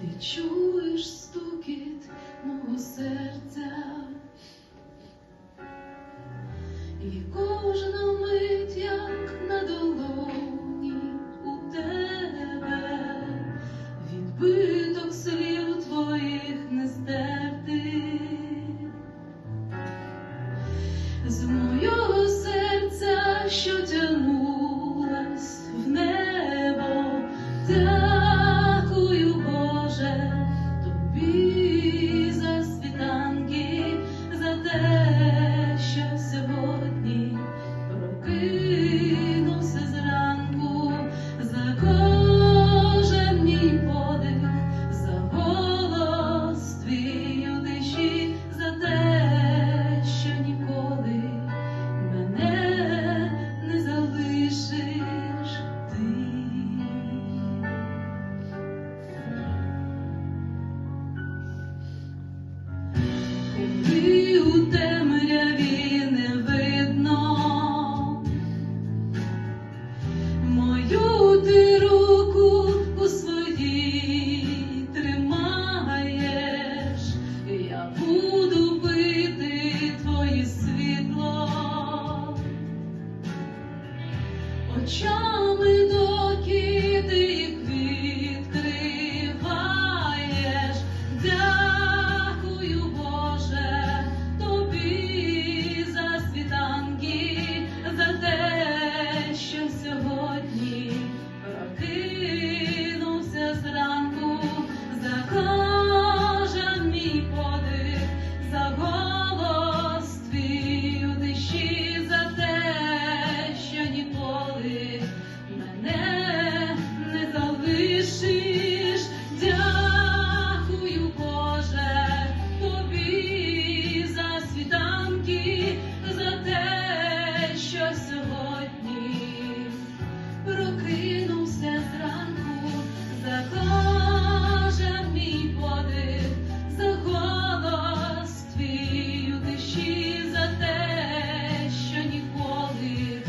Ти чуєш стукіт мого серця, мою Залишиш. Дякую, Боже, тобі за світанки, за те, що сьогодні прокинувся зранку, за кожен мій подих, за голос твій за те, що ніколи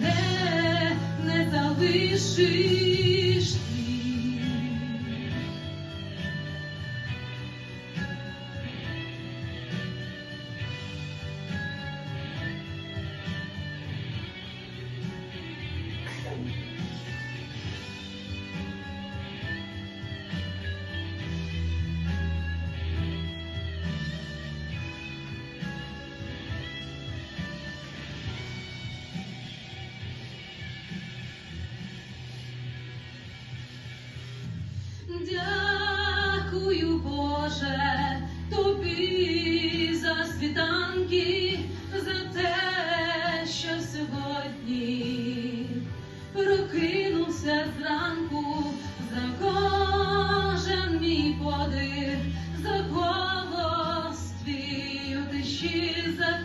мене не залишиш Дякую, Боже, тобі за світанки, за те, що сьогодні прокинувся зранку, за кожен мій подих, за голос твій тиші, за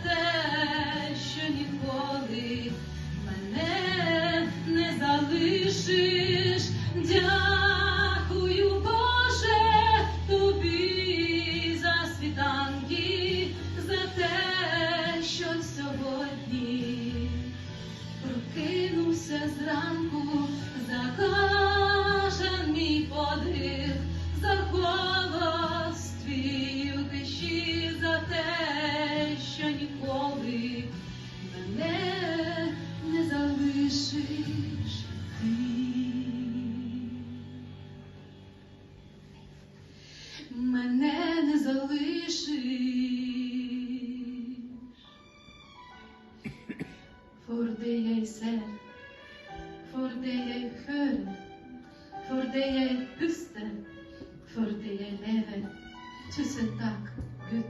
прокинувся зранку, за кожен мій подих, за голос твій тиші, за те, що ніколи мене не залишиш ти. Мене не залишиш. Det jeg ser, för det jag är skön, för det jag är för det jag lever. Tusen tack, Gud.